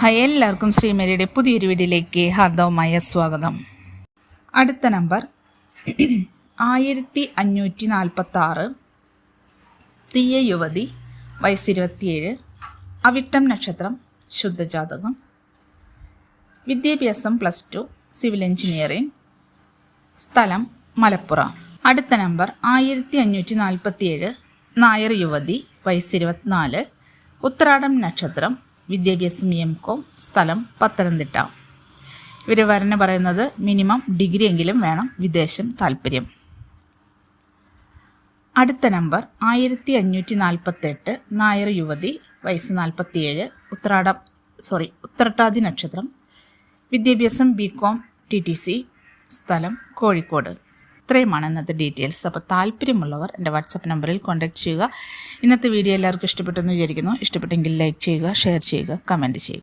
Hi എല്ലാവർക്കും ശ്രീമരിയുടെ പുതിയൊരു വീഡിയോയിലേക്ക് ഹാർദവമായ സ്വാഗതം. അടുത്ത നമ്പർ. ആയിരത്തി അഞ്ഞൂറ്റി നാൽപ്പത്തി ആറ് തീയ യുവതി വയസ്സ് ഇരുപത്തിയേഴ്. അവിട്ടം നക്ഷത്രം ശുദ്ധജാതകം. വിദ്യാഭ്യാസം പ്ലസ് ടു സിവിൽ എഞ്ചിനീയറിംഗ്. സ്ഥലം മലപ്പുറം. അടുത്ത നമ്പർ. ആയിരത്തി അഞ്ഞൂറ്റി നാൽപ്പത്തിയേഴ് നായർ യുവതി വയസ്സ് ഇരുപത്തിനാല്. ഉത്രാടം നക്ഷത്രം വിദ്യാഭ്യാസം എം കോം സ്ഥലം പത്തനംതിട്ട. ഇവർ വരനെ പറയുന്നത് മിനിമം ഡിഗ്രി എങ്കിലും വേണം വിദേശം താല്പര്യം. അടുത്ത നമ്പർ ആയിരത്തി അഞ്ഞൂറ്റി നാൽപ്പത്തെട്ട് നായർ യുവതി വയസ്സ് നാൽപ്പത്തിയേഴ് ഉത്രാടം സോറി ഉത്രട്ടാതി നക്ഷത്രം. വിദ്യാഭ്യാസം B Com T T C സ്ഥലം കോഴിക്കോട്. ഇത്രയുമാണ് ഇന്നത്തെ ഡീറ്റെയിൽസ്. അപ്പോൾ താല്പര്യമുള്ളവർ എന്റെ വാട്സപ്പ് നമ്പറിൽ കോൺടാക്ട് ചെയ്യുക. ഇന്നത്തെ വീഡിയോ എല്ലാവർക്കും ഇഷ്ടപ്പെട്ടെന്ന് വിചാരിക്കുന്നു. ഇഷ്ടപ്പെട്ടെങ്കിൽ ലൈക്ക് ചെയ്യുക ഷെയർ ചെയ്യുക കമന്റ് ചെയ്യുക.